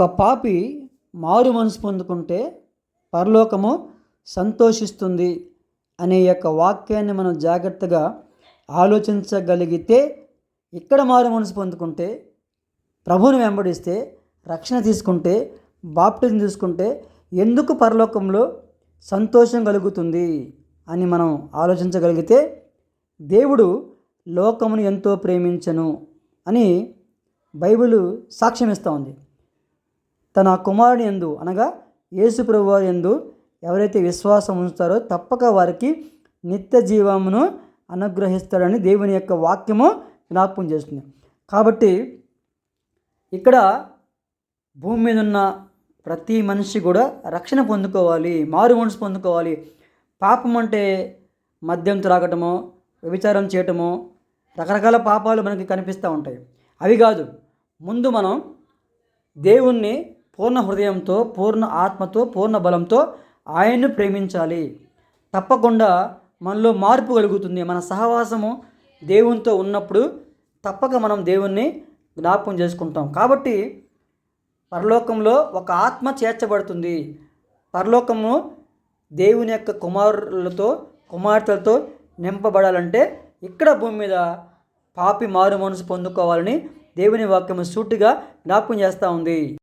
ఒక పాపి మారు మనసు పొందుకుంటే పరలోకము సంతోషిస్తుంది అనే యొక్క వాక్యాన్ని మనం జాగ్రత్తగా ఆలోచించగలిగితే ఇక్కడ మారు మనసు పొందుకుంటే ప్రభుని వెంబడిస్తే రక్షణ తీసుకుంటే బాప్టిజం తీసుకుంటే ఎందుకు పరలోకంలో సంతోషం కలుగుతుంది అని మనం ఆలోచించగలిగితే దేవుడు లోకమును ఎంతో ప్రేమించను అని బైబిల్ సాక్ష్యం ఇస్తూ ఉంది. తన కుమారుని ఎందు అనగా యేసు ప్రభువారి ఎందు ఎవరైతే విశ్వాసం ఉంచుతారో తప్పక వారికి నిత్య జీవమును అనుగ్రహిస్తాడని దేవుని యొక్క వాక్యము జ్ఞాపకం చేస్తుంది. కాబట్టి ఇక్కడ భూమి మీద ఉన్న ప్రతి మనిషి కూడా రక్షణ పొందుకోవాలి మారు మనసు పొందుకోవాలి. పాపం అంటే మద్యం త్రాగటమో వ్యభిచారం చేయటము రకరకాల పాపాలు మనకి కనిపిస్తూ ఉంటాయి. అవి కాదు ముందు మనం దేవుణ్ణి పూర్ణ హృదయంతో పూర్ణ ఆత్మతో పూర్ణ బలంతో ఆయన్ను ప్రేమించాలి. తప్పకుండా మనలో మార్పు కలుగుతుంది. మన సహవాసము దేవునితో ఉన్నప్పుడు తప్పక మనం దేవుణ్ణి జ్ఞాపకం చేసుకుంటాం. కాబట్టి పరలోకంలో ఒక ఆత్మ చేర్చబడుతుంది. పరలోకము దేవుని యొక్క కుమారులతో కుమార్తెలతో నింపబడాలంటే ఇక్కడ భూమి మీద పాపి మారు మనసు పొందుకోవాలని దేవుని వాక్యము సూటిగా జ్ఞాపకం చేస్తూ ఉంది.